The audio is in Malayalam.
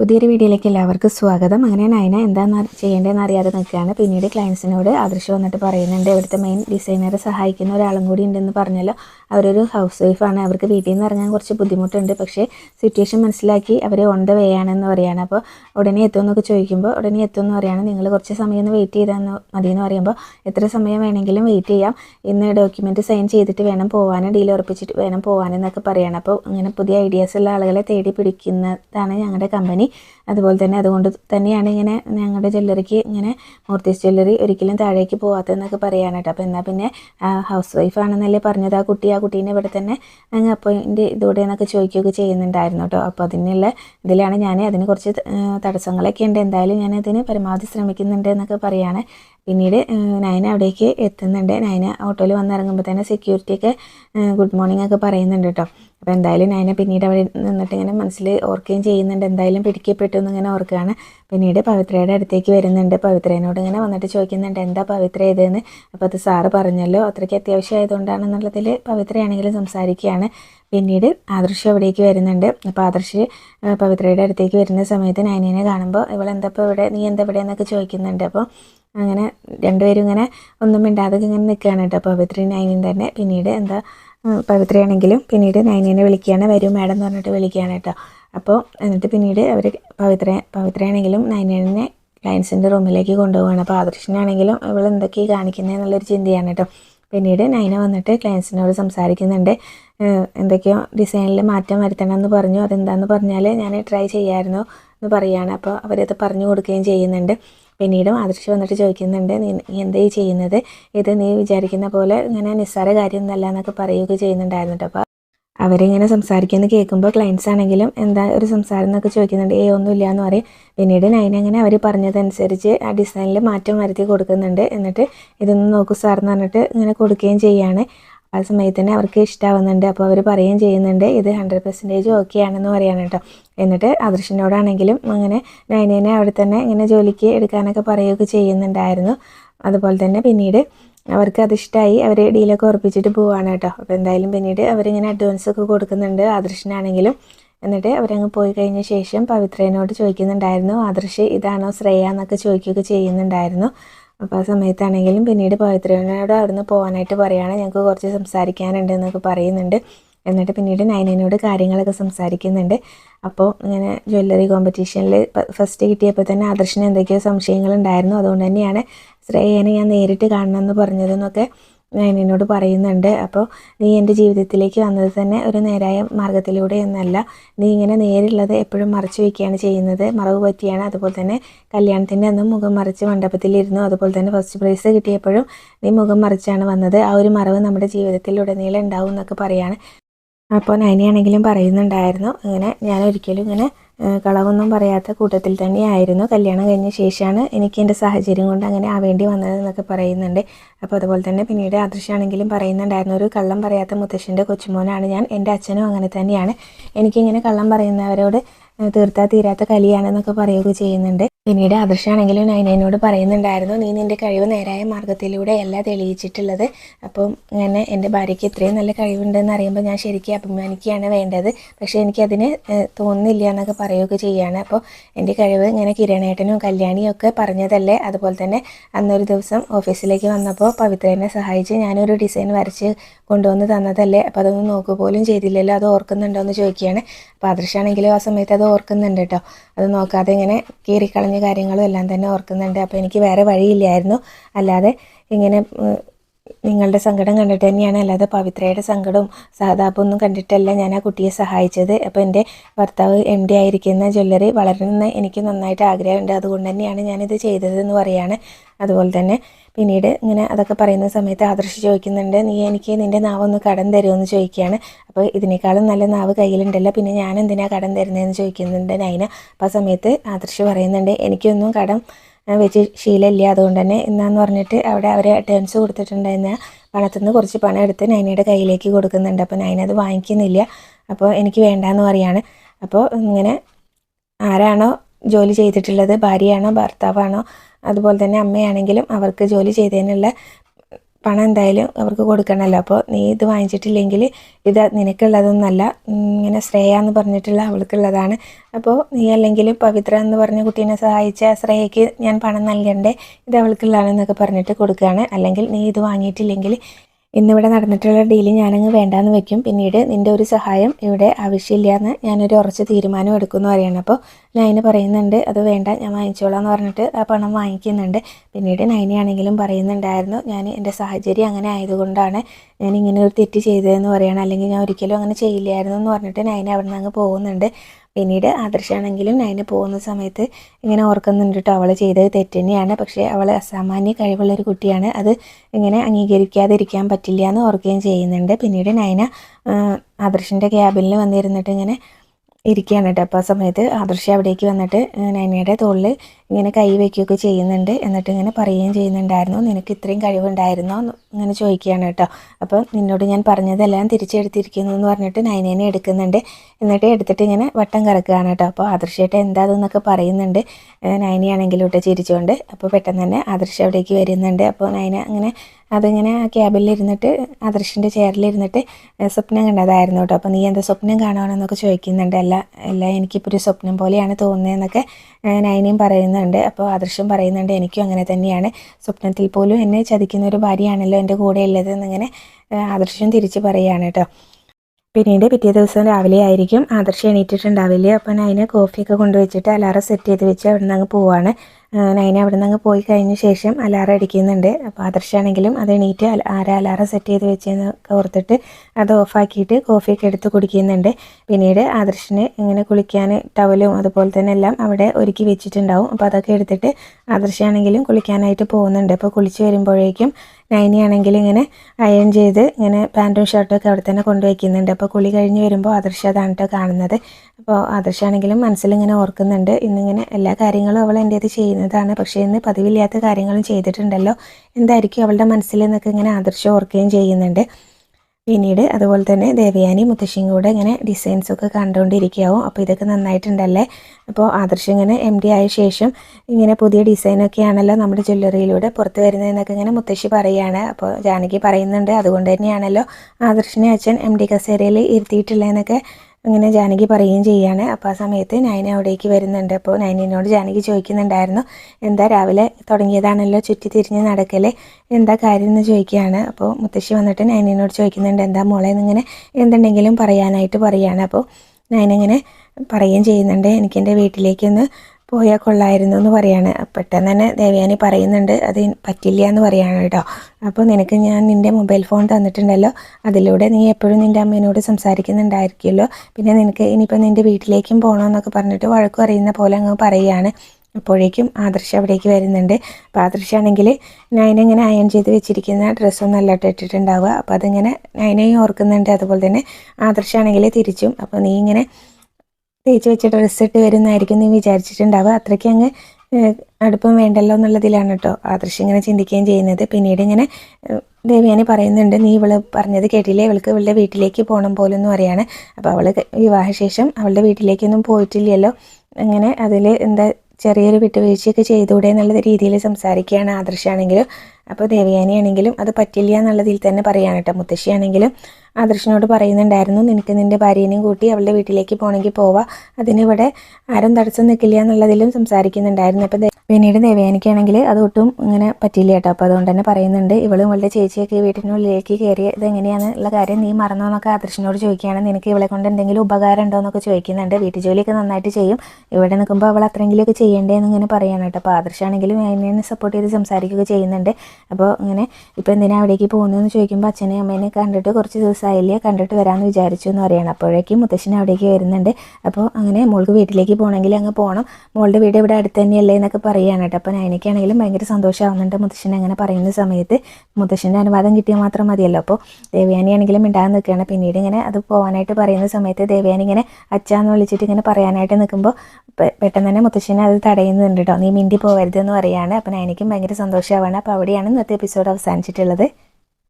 പുതിയൊരു വീഡിയോയിലേക്ക് എല്ലാവർക്കും സ്വാഗതം. അങ്ങനെ നയന എന്താണെന്ന് ചെയ്യേണ്ടതെന്ന് അറിയാതെ നിൽക്കുകയാണ്. പിന്നീട് ക്ലയൻസിനോട് ആദർശ് വന്നിട്ട് പറയുന്നുണ്ട് ഇവിടുത്തെ മെയിൻ ഡിസൈനറെ സഹായിക്കുന്ന ഒരാളും കൂടി ഉണ്ടെന്ന് പറഞ്ഞല്ലോ. അവരൊരു ഹൗസ് വൈഫാണ് അവർക്ക് വീട്ടിൽ നിന്ന് ഇറങ്ങാൻ കുറച്ച് ബുദ്ധിമുട്ടുണ്ട്. പക്ഷേ സിറ്റുവേഷൻ മനസ്സിലാക്കി അവർ ഓൺ ദ വേ ആണെന്ന് പറയുകയാണ് അപ്പോൾ ഉടനെ എത്തുമെന്നൊക്കെ ചോദിക്കുമ്പോൾ ഉടനെ എത്തുമെന്ന് പറയുകയാണ് നിങ്ങൾ കുറച്ച് സമയം ഒന്ന് വെയിറ്റ് ചെയ്താൽ മതി എന്ന് പറയുമ്പോൾ എത്ര സമയം വേണമെങ്കിലും വെയിറ്റ് ചെയ്യാം. ഇന്ന് ഡോക്യുമെന്റ് സൈൻ ചെയ്തിട്ട് വേണം പോകാനും ഡീൽ ഉറപ്പിച്ചിട്ട് വേണം പോകാനെന്നൊക്കെ പറയുകയാണ് അപ്പോൾ അങ്ങനെ പുതിയ ഐഡിയാസ് ഉള്ള ആളുകളെ തേടി പിടിക്കുന്നതാണ് ഞങ്ങളുടെ കമ്പനി അതുപോലെ തന്നെ അതുകൊണ്ട് തന്നെയാണ് ഇങ്ങനെ ഞങ്ങളുടെ ജ്വല്ലറിക്ക് ഇങ്ങനെ മൂർത്തീസ് ജ്വല്ലറി ഒരിക്കലും താഴേക്ക് പോകാത്തതെന്നൊക്കെ കേട്ടോ. അപ്പോൾ എന്നാൽ പിന്നെ ഹൗസ് വൈഫ് ആണെന്നല്ലേ പറഞ്ഞത്. ആ കുട്ടി ആ കുട്ടീനെ ഇവിടെ തന്നെ അങ്ങ് അപ്പോയിന്റ് ഇതോടെ എന്നൊക്കെ ചോദിക്കുകയൊക്കെ ചെയ്യുന്നുണ്ടായിരുന്നു കേട്ടോ. അപ്പോൾ അതിനുള്ള ഇതിലാണ് ഞാൻ അതിന് കുറച്ച് തടസ്സങ്ങളൊക്കെ ഉണ്ട്. എന്തായാലും ഞാൻ അതിന് പരമാവധി ശ്രമിക്കുന്നുണ്ട് എന്നൊക്കെ പറയാണ്. പിന്നീട് നയന അവിടേക്ക് എത്തുന്നുണ്ട്. നയന ഓട്ടോയിൽ വന്നിറങ്ങുമ്പോൾ തന്നെ സെക്യൂരിറ്റിയൊക്കെ ഗുഡ് മോർണിംഗ് ഒക്കെ പറയുന്നുണ്ട് കേട്ടോ. അപ്പോൾ എന്തായാലും നയന പിന്നീട് അവിടെ നിന്നിട്ട് ഇങ്ങനെ മനസ്സിൽ ഓർക്കുകയും ചെയ്യുന്നുണ്ട്. എന്തായാലും പിടിക്കപ്പെട്ടു എന്ന് ഇങ്ങനെ ഓർക്കുകയാണ്. പിന്നീട് പവിത്രയുടെ അടുത്തേക്ക് വരുന്നുണ്ട്. പവിത്രേനോട് ഇങ്ങനെ വന്നിട്ട് ചോദിക്കുന്നുണ്ട് എന്താ പവിത്ര ഇതെന്ന് അപ്പോൾ അത് സാറ് പറഞ്ഞല്ലോ. അത്രയ്ക്ക് അത്യാവശ്യമായതുകൊണ്ടാണെന്നുള്ളതിൽ പവിത്രയാണെങ്കിലും സംസാരിക്കുകയാണ്. പിന്നീട് ആദർശ് അവിടേക്ക് വരുന്നുണ്ട്. അപ്പോൾ ആദർശ് പവിത്രയുടെ അടുത്തേക്ക് വരുന്ന സമയത്ത് നയനീനെ കാണുമ്പോൾ ഇവളെന്താ ഇപ്പോൾ ഇവിടെ? നീ എന്താ ഇവിടെ? എന്നൊക്കെ ചോദിക്കുന്നുണ്ട്. അപ്പോൾ അങ്ങനെ രണ്ടുപേരും ഇങ്ങനെ ഒന്നും മിണ്ടാതെ ഇങ്ങനെ നിൽക്കുകയാണ് കേട്ടോ. പവിത്രയും നയനും തന്നെ. പിന്നീട് എന്താ പവിത്രയാണെങ്കിലും പിന്നീട് നയനീനെ വിളിക്കുകയാണ് വരൂ മാഡം എന്ന് പറഞ്ഞിട്ട് വിളിക്കുകയാണ് കേട്ടോ. അപ്പോൾ എന്നിട്ട് പിന്നീട് അവർ പവിത്ര പവിത്രയാണെങ്കിലും നയനീനെ ക്ലയൻസിന്റെ റൂമിലേക്ക് കൊണ്ടുപോവാണ് അപ്പോൾ ആദർശനാണെങ്കിലും ഇവൾ എന്തൊക്കെയാണ് കാണിക്കുന്നത് എന്നുള്ളൊരു ചിന്തയാണ് കേട്ടോ. പിന്നീട് നൈന വന്നിട്ട് ക്ലയൻസിനോട് സംസാരിക്കുന്നുണ്ട്. എന്തൊക്കെയോ ഡിസൈനിൽ മാറ്റം വരുത്തണം എന്ന് പറഞ്ഞു. അതെന്താണെന്ന് പറഞ്ഞാൽ ഞാൻ ട്രൈ ചെയ്യാമായിരുന്നു എന്ന് പറയുകയാണ്. അപ്പോൾ അവരത് പറഞ്ഞു കൊടുക്കുകയും ചെയ്യുന്നുണ്ട്. പിന്നീടും ആദർശ് വന്നിട്ട് ചോദിക്കുന്നുണ്ട് നീ എന്താ ഈ ചെയ്യുന്നത്? ഇത് നീ വിചാരിക്കുന്ന പോലെ ഇങ്ങനെ നിസ്സാര കാര്യമൊന്നുമല്ല എന്നൊക്കെ പറയുകയൊക്കെ ചെയ്യുന്നുണ്ടായിരുന്നു അപ്പോൾ അവരിങ്ങനെ സംസാരിക്കുന്നത് കേൾക്കുമ്പോൾ ക്ലയൻസ് ആണെങ്കിലും എന്താ ഒരു സംസാരം എന്നൊക്കെ ചോദിക്കുന്നുണ്ട് ഏ ഒന്നുമില്ല എന്ന് പറയും. പിന്നീട് നൈൻ അങ്ങനെ അവർ പറഞ്ഞതനുസരിച്ച് ആ ഡിസൈനിൽ മാറ്റം വരുത്തി കൊടുക്കുന്നുണ്ട്. എന്നിട്ട് ഇതൊന്ന് നോക്കൂ സാർ എന്ന് പറഞ്ഞിട്ട് ഇങ്ങനെ കൊടുക്കുകയും ചെയ്യാണ്. ആ സമയത്ത് തന്നെ അവർക്ക് ഇഷ്ടമാവുന്നുണ്ട് അപ്പോൾ അവർ പറയുകയും ചെയ്യുന്നുണ്ട് ഇത് ഹൺഡ്രഡ് പെർസെന്റേജ് ഓക്കെ ആണെന്ന് പറയാണ് കേട്ടോ. എന്നിട്ട് അദൃശ്യനോടാണെങ്കിലും അങ്ങനെ നൈനേനെ അവിടെ തന്നെ ഇങ്ങനെ ജോലിക്ക് എടുക്കാനൊക്കെ പറയുകയൊക്കെ ചെയ്യുന്നുണ്ടായിരുന്നു. അതുപോലെ തന്നെ പിന്നീട് അവർക്ക് അതിഷ്ടമായി അവർ ഡീലൊക്കെ ഉറപ്പിച്ചിട്ട് പോവാണ് കേട്ടോ. അപ്പോൾ എന്തായാലും പിന്നീട് അവരിങ്ങനെ അഡ്വാൻസ് ഒക്കെ കൊടുക്കുന്നുണ്ട് ആദർശനാണെങ്കിലും എന്നിട്ട് അവരങ്ങ് പോയി കഴിഞ്ഞ ശേഷം പവിത്രേനോട് ചോദിക്കുന്നുണ്ടായിരുന്നു ആദർശ് ഇതാണോ ശ്രേയ എന്നൊക്കെ ചോദിക്കുകയൊക്കെ ചെയ്യുന്നുണ്ടായിരുന്നു. അപ്പോൾ ആ സമയത്താണെങ്കിലും പിന്നീട് അവിടെ അവിടുന്ന് പോകാനായിട്ട് പറയുകയാണ് ഞങ്ങൾക്ക് കുറച്ച് സംസാരിക്കാനുണ്ട് എന്നൊക്കെ പറയുന്നുണ്ട്. എന്നിട്ട് പിന്നീട് നയനോട് കാര്യങ്ങളൊക്കെ സംസാരിക്കുന്നുണ്ട്. അപ്പോൾ ഇങ്ങനെ ജ്വല്ലറി കോമ്പറ്റീഷനിൽ ഫസ്റ്റ് കിട്ടിയപ്പോൾ തന്നെ ആദർശന് എന്തൊക്കെയോ സംശയങ്ങളുണ്ടായിരുന്നു. അതുകൊണ്ട് തന്നെയാണ് ശ്രേയനെ ഞാൻ നേരിട്ട് കാണണമെന്ന് പറഞ്ഞതെന്നൊക്കെ എന്നോട് പറയുന്നുണ്ട്. അപ്പോൾ നീ എന്റെ ജീവിതത്തിലേക്ക് വന്നത് തന്നെ ഒരു നേരായ മാർഗത്തിലൂടെ എന്നല്ല. നീ ഇങ്ങനെ നേരിലുള്ളത് എപ്പോഴും മറച്ചു വയ്ക്കുകയാണ് ചെയ്യുന്നത്. മറവ് പറ്റിയാണ്. അതുപോലെ തന്നെ കല്യാണത്തിന്റെ അന്നും മുഖം മറിച്ച് മണ്ഡപത്തിലിരുന്നു. അതുപോലെ തന്നെ ഫസ്റ്റ് പ്രൈസ് കിട്ടിയപ്പോഴും നീ മുഖം മറിച്ചാണ് വന്നത്. ആ ഒരു മറവ് നമ്മുടെ ജീവിതത്തിൽ ജീവിതത്തിലുടനീളം ഉണ്ടാവും എന്നൊക്കെ പറയാണ്. അപ്പോൾ നൈനിയാണെങ്കിലും പറയുന്നുണ്ടായിരുന്നു. ഇങ്ങനെ ഞാൻ ഒരിക്കലും ഇങ്ങനെ കളവൊന്നും പറയാത്ത കൂട്ടത്തിൽ തന്നെയായിരുന്നു. കല്യാണം കഴിഞ്ഞ ശേഷമാണ് എനിക്ക് എന്റെ സാഹചര്യം കൊണ്ട് അങ്ങനെ ആവേണ്ടി വന്നതെന്നൊക്കെ പറയുന്നുണ്ട്. അപ്പോൾ അതുപോലെ തന്നെ പിന്നീട് ആദർശാണെങ്കിലും പറയുന്നുണ്ടായിരുന്നു. ഒരു കള്ളം പറയാത്ത മുത്തശ്ശന്റെ കൊച്ചുമോനാണ് ഞാൻ. എന്റെ അച്ഛനും അങ്ങനെ തന്നെയാണ്. എനിക്കിങ്ങനെ കള്ളം പറയുന്നവരോട് തീർത്താൽ തീരാത്ത കലിയാണെന്നൊക്കെ പറയുക ചെയ്യുന്നുണ്ട്. പിന്നീട് ആദർശാണെങ്കിലും നൈനയോട് പറയുന്നുണ്ടായിരുന്നു നീ നിന്റെ കഴിവ് നേരായ മാർഗത്തിലൂടെയല്ല തെളിയിച്ചിട്ടുള്ളത്. അപ്പം ഇങ്ങനെ എന്റെ ഭാര്യയ്ക്ക് ഇത്രയും നല്ല കഴിവുണ്ടെന്ന് അറിയുമ്പോൾ ഞാൻ ശരിക്കും അഭിമാനിക്കുകയാണ് വേണ്ടത്. പക്ഷേ എനിക്കതിന് തോന്നുന്നില്ല എന്നൊക്കെ പറയുകയൊക്കെ ചെയ്യുകയാണ്. അപ്പോൾ എന്റെ കഴിവ് ഇങ്ങനെ കിരണേട്ടനും കല്യാണിയും ഒക്കെ പറഞ്ഞതല്ലേ? അതുപോലെ തന്നെ അന്നൊരു ദിവസം ഓഫീസിലേക്ക് വന്നപ്പോൾ പവിത്രനെ സഹായിച്ച് ഞാനൊരു ഡിസൈൻ വരച്ച് കൊണ്ടുവന്ന് തന്നതല്ലേ? അപ്പോൾ അതൊന്നും നോക്കുക പോലും ചെയ്തില്ലല്ലോ. അത് ഓർക്കുന്നുണ്ടോ എന്ന് ചോദിക്കുകയാണ്. അപ്പോൾ ആദർശാണെങ്കിലും ആ സമയത്ത് അത് ഓർക്കുന്നുണ്ട് കേട്ടോ. അത് നോക്കാതെ ഇങ്ങനെ കീറിക്കളഞ്ഞ കാര്യങ്ങളും എല്ലാം തന്നെ ഓർക്കുന്നുണ്ട്. അപ്പോൾ എനിക്ക് വേറെ വഴിയില്ലായിരുന്നു. അല്ലാതെ ഇങ്ങനെ നിങ്ങളുടെ സങ്കടം കണ്ടിട്ട് തന്നെയാണ്. അല്ലാതെ പവിത്രയുടെ സങ്കടവും സഹതാപമൊന്നും കണ്ടിട്ടല്ല ഞാൻ ആ കുട്ടിയെ സഹായിച്ചത്. അപ്പോൾ എന്റെ ഭർത്താവ് എം ഡി ആയിരിക്കുന്ന ജ്വല്ലറി വളരണമെന്ന് എനിക്ക് നന്നായിട്ട് ആഗ്രഹമുണ്ട്. അതുകൊണ്ട് തന്നെയാണ് ഞാനിത് ചെയ്തതെന്ന് പറയാണ്. അതുപോലെ തന്നെ പിന്നീട് ഇങ്ങനെ അതൊക്കെ പറയുന്ന സമയത്ത് ആദർശ് ചോദിക്കുന്നുണ്ട് നീ എനിക്ക് നിന്റെ നാവൊന്ന് കടം തരുമെന്ന് ചോദിക്കുകയാണ്. അപ്പോൾ ഇതിനേക്കാളും നല്ല നാവ് കയ്യിലുണ്ടല്ലോ. പിന്നെ ഞാൻ എന്തിനാണ് കടം തരുന്നതെന്ന് ചോദിക്കുന്നുണ്ട് നൈന. അപ്പോൾ ആ സമയത്ത് ആദർശ് പറയുന്നുണ്ട് എനിക്കൊന്നും കടം വെച്ച് ശീലമില്ല. അതുകൊണ്ട് തന്നെ എന്നാന്ന് പറഞ്ഞിട്ട് അവിടെ അവർ ടേൺസ് കൊടുത്തിട്ടുണ്ടായിരുന്ന പണത്തിൽ നിന്ന് കുറച്ച് പണം എടുത്ത് നൈനയുടെ കയ്യിലേക്ക് കൊടുക്കുന്നുണ്ട്. അപ്പോൾ നൈന അത് വാങ്ങിക്കുന്നില്ല. അപ്പോൾ എനിക്ക് വേണ്ടാന്ന് പറയാണ്. അപ്പോൾ ഇങ്ങനെ ആരാണോ ജോലി ചെയ്തിട്ടുള്ളത് ഭാര്യയാണോ ഭർത്താവാണോ അതുപോലെ തന്നെ അമ്മയാണെങ്കിലും അവർക്ക് ജോലി ചെയ്തതിനുള്ള പണം എന്തായാലും അവർക്ക് കൊടുക്കണമല്ലോ അപ്പോൾ നീ ഇത് വാങ്ങിച്ചിട്ടില്ലെങ്കിൽ ഇത് നിനക്കുള്ളതൊന്നല്ല. ഇങ്ങനെ ശ്രേയ എന്ന് പറഞ്ഞിട്ടുള്ള അവൾക്കുള്ളതാണ്. അപ്പോൾ നീ അല്ലെങ്കിലും പവിത്ര എന്ന് പറഞ്ഞ കുട്ടീനെ സഹായിച്ച ശ്രേയയ്ക്ക് ഞാൻ പണം നൽകണ്ടേ? ഇത് അവൾക്കുള്ളതാണെന്നൊക്കെ പറഞ്ഞിട്ട് കൊടുക്കുകയാണ്. അല്ലെങ്കിൽ നീ ഇത് വാങ്ങിയിട്ടില്ലെങ്കിൽ ഇന്നിവിടെ നടന്നിട്ടുള്ള ഡീൽ ഞാനങ്ങ് വേണ്ടാന്ന് വെക്കും. പിന്നീട് നിന്റെ ഒരു സഹായം ഇവിടെ ആവശ്യമില്ല എന്ന് ഞാനൊരു ഉറച്ച തീരുമാനം എടുക്കുമെന്ന് പറയണം. അപ്പോൾ നൈന് പറയുന്നുണ്ട് അത് വേണ്ട ഞാൻ വാങ്ങിച്ചോളാം എന്ന് പറഞ്ഞിട്ട് ആ പണം വാങ്ങിക്കുന്നുണ്ട്. പിന്നീട് നൈനയാണെങ്കിലും പറയുന്നുണ്ടായിരുന്നു ഞാൻ എന്റെ സാഹചര്യം അങ്ങനെ ആയതുകൊണ്ടാണ് ഞാൻ ഇങ്ങനെ ഒരു തെറ്റ് ചെയ്തതെന്ന് പറയണം. അല്ലെങ്കിൽ ഞാൻ ഒരിക്കലും അങ്ങനെ ചെയ്യില്ലായിരുന്നു എന്ന് പറഞ്ഞിട്ട് നൈന അവിടെ നിന്ന് അങ്ങ് പോകുന്നുണ്ട്. പിന്നീട് ആദർശാണെങ്കിലും നൈന പോകുന്ന സമയത്ത് ഇങ്ങനെ ഓർക്കുന്നുണ്ട് അവൾ ചെയ്തത് തെറ്റ് തന്നെയാണ് പക്ഷേ അവൾ അസാമാന്യ കഴിവുള്ള ഒരു കുട്ടിയാണ്. അത് ഇങ്ങനെ അംഗീകരിക്കാതിരിക്കാൻ പറ്റില്ല എന്ന് ഓർക്കുകയും ചെയ്യുന്നുണ്ട്. പിന്നീട് നൈന ആദർശിന്റെ ക്യാബിനിൽ വന്നിരുന്നിട്ട് ഇങ്ങനെ ഇരിക്കുകയാണ് കേട്ടോ അപ്പോൾ ആ സമയത്ത് ആദർശ അവിടേക്ക് വന്നിട്ട് നൈനയുടെ തോളിൽ ഇങ്ങനെ കൈ വയ്ക്കുകയൊക്കെ ചെയ്യുന്നുണ്ട്. എന്നിട്ട് ഇങ്ങനെ പറയുകയും ചെയ്യുന്നുണ്ടായിരുന്നു. നിനക്ക് ഇത്രയും കഴിവുണ്ടായിരുന്നോ? ഇങ്ങനെ ചോദിക്കുകയാണ് കേട്ടോ. അപ്പോൾ നിന്നോട് ഞാൻ പറഞ്ഞതെല്ലാം തിരിച്ചെടുത്തിരിക്കുന്നു എന്ന് പറഞ്ഞിട്ട് നൈനേനെ എടുക്കുന്നുണ്ട്. എന്നിട്ട് എടുത്തിട്ട് ഇങ്ങനെ വട്ടം കറക്കുകയാണ് കേട്ടോ. അപ്പോൾ ആദർശയായിട്ട് എന്താ അതെന്നൊക്കെ പറയുന്നുണ്ട്. നൈനയാണെങ്കിലും ഇട്ട് ചിരിച്ചുകൊണ്ട് അപ്പോൾ പെട്ടെന്ന് തന്നെ ആദർശ അവിടേക്ക് വരുന്നുണ്ട്. അപ്പോൾ നൈന അങ്ങനെ അതിങ്ങനെ ആ ക്യാബിലിരുന്നിട്ട് ആദർശിന്റെ ചെയറിലിരുന്നിട്ട് സ്വപ്നം കണ്ടതായിരുന്നു കേട്ടോ. അപ്പോൾ നീ എന്താ സ്വപ്നം കാണുവാണെന്നൊക്കെ ചോദിക്കുന്നുണ്ട്. അല്ല അല്ല എനിക്കിപ്പോൾ ഒരു സ്വപ്നം പോലെയാണ് തോന്നുന്നതെന്നൊക്കെ നൈനയും നൈനയും പറയുന്നുണ്ട്. അപ്പോൾ ആദർശം പറയുന്നുണ്ട് എനിക്കും അങ്ങനെ തന്നെയാണ്. സ്വപ്നത്തിൽ പോലും എന്നെ ചതിക്കുന്ന ഒരു ഭാര്യയാണല്ലോ എന്റെ കൂടെ ഉള്ളത് എന്നിങ്ങനെ ആദർശം തിരിച്ച് പറയുകയാണ് കേട്ടോ. പിന്നീട് പിറ്റേ ദിവസം രാവിലെ ആയിരിക്കും. ആദർശം എണീറ്റിട്ടുണ്ടാവില്ല. അപ്പം അതിന് കോഫിയൊക്കെ കൊണ്ടുവച്ചിട്ട് അലാറം സെറ്റ് ചെയ്ത് വെച്ച് അവിടെ നിന്ന് അങ്ങ് പോവാണ്. നൈന അവിടെ നിന്ന് പോയി കഴിഞ്ഞ ശേഷം അലാറം അടിക്കുന്നുണ്ട്. അപ്പോൾ ആദർശാണെങ്കിലും അത് എണീറ്റ് ആര അലാറം സെറ്റ് ചെയ്ത് വെച്ചെന്ന് ഓർത്തിട്ട് അത് ഓഫാക്കിയിട്ട് കോഫിയൊക്കെ എടുത്ത് കുടിക്കുന്നുണ്ട്. പിന്നീട് ആദർശിന് ഇങ്ങനെ കുളിക്കാൻ ടവലും അതുപോലെ തന്നെ എല്ലാം അവിടെ ഒരുക്കി വെച്ചിട്ടുണ്ടാവും. അപ്പോൾ അതൊക്കെ എടുത്തിട്ട് ആദർശാണെങ്കിലും കുളിക്കാനായിട്ട് പോകുന്നുണ്ട്. അപ്പോൾ കുളിച്ച് വരുമ്പോഴേക്കും നൈനിയാണെങ്കിൽ ഇങ്ങനെ അയൺ ചെയ്ത് ഇങ്ങനെ പാന്റും ഷർട്ടും ഒക്കെ അവിടെ തന്നെ കൊണ്ടുവയ്ക്കുന്നുണ്ട് അപ്പോൾ കുളി കഴിഞ്ഞ് വരുമ്പോൾ ആദർശ അതാണ് കേട്ടോ കാണുന്നത്. അപ്പോൾ ആദർശാണെങ്കിലും മനസ്സിലിങ്ങനെ ഓർക്കുന്നുണ്ട്. ഇന്നിങ്ങനെ എല്ലാ കാര്യങ്ങളും അവൾ എന്റേത് ചെയ്യുന്നതാണ് പക്ഷേ ഇന്ന് പതിവില്ലാത്ത കാര്യങ്ങളും ചെയ്തിട്ടുണ്ടല്ലോ. എന്തായിരിക്കും അവളുടെ മനസ്സിൽ നിന്നൊക്കെ ഇങ്ങനെ ആദർശം ഓർക്കുകയും ചെയ്യുന്നുണ്ട്. പിന്നീട് അതുപോലെ തന്നെ ദേവയാനി മുത്തശ്ശിയും കൂടെ ഇങ്ങനെ ഡിസൈൻസൊക്കെ കണ്ടുകൊണ്ടിരിക്കുകയാവും. അപ്പോൾ ഇതൊക്കെ നന്നായിട്ടുണ്ടല്ലേ? അപ്പോൾ ആദർശം ഇങ്ങനെ എം ഡി ആയ ശേഷം ഇങ്ങനെ പുതിയ ഡിസൈനൊക്കെയാണല്ലോ നമ്മുടെ ജ്വല്ലറിയിലൂടെ പുറത്ത് വരുന്നതെന്നൊക്കെ ഇങ്ങനെ മുത്തശ്ശി പറയുകയാണ്. അപ്പോൾ ജാനകി പറയുന്നുണ്ട്. അതുകൊണ്ട് തന്നെയാണല്ലോ ആദർശിനെ അച്ഛൻ എം ഡി കസേരയിൽ ഇരുത്തിയിട്ടുള്ളതെന്നൊക്കെ ഇങ്ങനെ ജാനകി പറയുകയും ചെയ്യാണ്. അപ്പോൾ ആ സമയത്ത് നൈന അവിടേക്ക് വരുന്നുണ്ട്. അപ്പോൾ നൈനിനോട് ജാനകി ചോദിക്കുന്നുണ്ടായിരുന്നു എന്താ രാവിലെ തുടങ്ങിയതാണല്ലോ ചുറ്റി തിരിഞ്ഞ് നടക്കൽ? എന്താ കാര്യം എന്ന് ചോദിക്കുകയാണ്. അപ്പോൾ മുത്തശ്ശി വന്നിട്ട് നൈനിനോട് ചോദിക്കുന്നുണ്ട് എന്താ മോളെ എന്നിങ്ങനെ എന്തുണ്ടെങ്കിലും പറയാനായിട്ട് പറയുകയാണ് അപ്പോൾ നൈനിങ്ങനെ പറയുകയും ചെയ്യുന്നുണ്ട് എനിക്കെന്റെ വീട്ടിലേക്കൊന്ന് പോയാൽ കൊള്ളായിരുന്നു എന്ന് പറയാണ്. പെട്ടെന്ന് തന്നെ ദേവയാനി പറയുന്നുണ്ട് അത് പറ്റില്ല എന്ന് പറയാണ് കേട്ടോ. അപ്പോൾ നിനക്ക് ഞാൻ നിന്റെ മൊബൈൽ ഫോൺ തന്നിട്ടുണ്ടല്ലോ. അതിലൂടെ നീ എപ്പോഴും നിന്റെ അമ്മേനോട് സംസാരിക്കുന്നുണ്ടായിരിക്കുമല്ലോ. പിന്നെ നിനക്ക് ഇനിയിപ്പോൾ നിന്റെ വീട്ടിലേക്കും പോകണമെന്നൊക്കെ പറഞ്ഞിട്ട് വഴക്ക് അറിയുന്ന പോലെ അങ്ങ് പറയുകയാണ്. അപ്പോഴേക്കും ആദർശ അവിടേക്ക് വരുന്നുണ്ട്. അപ്പോൾ ആദർശാണെങ്കിൽ നൈന ഇങ്ങനെ അയൺ ചെയ്ത് വെച്ചിരിക്കുന്ന ഡ്രസ്സൊന്നും അല്ല ഇട്ടിട്ടുണ്ടാവുക. അപ്പോൾ അതിങ്ങനെ നയനെയും ഓർക്കുന്നുണ്ട്. അതുപോലെ തന്നെ ആദർശാണെങ്കിൽ തിരിച്ചും. അപ്പോൾ നീ ഇങ്ങനെ തേച്ച് വെച്ചിട്ട് ഇട്ട് വരുന്നതായിരിക്കും നീ വിചാരിച്ചിട്ടുണ്ടാവുക. അത്രയ്ക്ക് അങ്ങ് അടുപ്പം വേണ്ടല്ലോ എന്നുള്ളതിലാണ് കേട്ടോ ആദർശം ഇങ്ങനെ ചിന്തിക്കുകയും ചെയ്യുന്നത്. പിന്നീട് ഇങ്ങനെ ദേവയാനി പറയുന്നുണ്ട് നീ ഇവൾ പറഞ്ഞത് കേട്ടില്ലേ? ഇവൾക്ക് ഇവളുടെ വീട്ടിലേക്ക് പോകണം പോലും എന്ന് പറയാണ് അപ്പോൾ അവൾ വിവാഹശേഷം അവളുടെ വീട്ടിലേക്കൊന്നും പോയിട്ടില്ലല്ലോ. അങ്ങനെ അതിൽ എന്താ ചെറിയൊരു വിട്ടുവീഴ്ചയൊക്കെ ചെയ്തുകൂടെ എന്നുള്ള രീതിയിൽ സംസാരിക്കുകയാണ് ആദർശാണെങ്കിലും അപ്പോൾ ദേവയാനിയാണെങ്കിലും അത് പറ്റില്ല എന്നുള്ളതിൽ തന്നെ പറയുകയാണ് കേട്ടോ. മുത്തശ്ശിയാണെങ്കിലും ആദർശനോട് പറയുന്നുണ്ടായിരുന്നു നിനക്ക് നിന്റെ ഭാര്യേനെയും കൂട്ടി അവളുടെ വീട്ടിലേക്ക് പോകണമെങ്കിൽ പോവാം. അതിനിവിടെ ആരും തടസ്സം നിൽക്കില്ല എന്നുള്ളതിലും സംസാരിക്കുന്നുണ്ടായിരുന്നു. അപ്പം പിന്നീട് ദേവയാനിക്കാണെങ്കിൽ അതൊട്ടും ഇങ്ങനെ പറ്റില്ല കേട്ടോ. അപ്പോൾ അതുകൊണ്ട് തന്നെ പറയുന്നുണ്ട് ഇവളും ഇവളുടെ ചേച്ചിയൊക്കെ വീട്ടിനുള്ളിലേക്ക് കയറി ഇത് എങ്ങനെയാണെന്നുള്ള കാര്യം നീ മറന്നോ എന്നൊക്കെ ആദർശിനോട് ചോദിക്കുകയാണ്. നിനക്ക് ഇവളെ കൊണ്ട് എന്തെങ്കിലും ഉപകാരം ഉണ്ടോ എന്നൊക്കെ ചോദിക്കുന്നുണ്ട്. വീട്ടു ജോലിയൊക്കെ നന്നായിട്ട് ചെയ്യും. ഇവിടെ നിൽക്കുമ്പോൾ അവൾ അത്രയെങ്കിലുമൊക്കെ ചെയ്യണ്ടേ ഇങ്ങനെ പറയാണ് കേട്ടോ. അപ്പോൾ ആദർശാണെങ്കിലും അതിനെ സപ്പോർട്ട് ചെയ്ത് സംസാരിക്കുകയൊക്കെ ചെയ്യുന്നുണ്ട്. അപ്പോൾ ഇങ്ങനെ ഇപ്പോൾ എന്തിനാ അവിടേക്ക് പോകുന്നതെന്ന് ചോദിക്കുമ്പോൾ അച്ഛനെയും അമ്മേനെ കണ്ടിട്ട് കുറച്ച് ദിവസമായില്ലേ കണ്ടിട്ട് വരാമെന്ന് വിചാരിച്ചു എന്ന് പറയണം. അപ്പോഴേക്കും മുത്തശ്ശൻ അവിടേക്ക് വരുന്നുണ്ട്. അപ്പോൾ അങ്ങനെ മോൾക്ക് വീട്ടിലേക്ക് പോകണമെങ്കിൽ അങ്ങ് പോകണം മോളുടെ വീട് ഇവിടെ അടുത്ത് തന്നെയല്ലേ എന്നൊക്കെ പറയുകയാണ് കേട്ടോ. അപ്പോൾ നയനയ്ക്കാണെങ്കിലും ഭയങ്കര സന്തോഷമാവുന്നുണ്ട് മുത്തശ്ശൻ അങ്ങനെ പറയുന്ന സമയത്ത്. മുത്തശ്ശന്റെ അനുവാദം കിട്ടിയാൽ മാത്രം മതിയല്ലോ. അപ്പോൾ ദേവയാനി ആണെങ്കിലും മിണ്ടാതെ നിൽക്കുകയാണ്. പിന്നീട് ഇങ്ങനെ അത് പോകാനായിട്ട് പറയുന്ന സമയത്ത് ദേവയാനി ഇങ്ങനെ അച്ഛാന്ന് വിളിച്ചിട്ട് ഇങ്ങനെ പറയാനായിട്ട് നിൽക്കുമ്പോൾ പെട്ടെന്ന് തന്നെ മുത്തശ്ശനെ അത് തടയുന്നുണ്ട് കേട്ടോ. നീ മിണ്ടി പോകരുത് എന്ന് അപ്പോൾ നയനയ്ക്കും ഭയങ്കര സന്തോഷമാവാണ്. അപ്പോൾ അവിടെയാണ് ഇന്നത്തെ എപ്പിസോഡ് അവസാനിച്ചിട്ടുള്ളത്.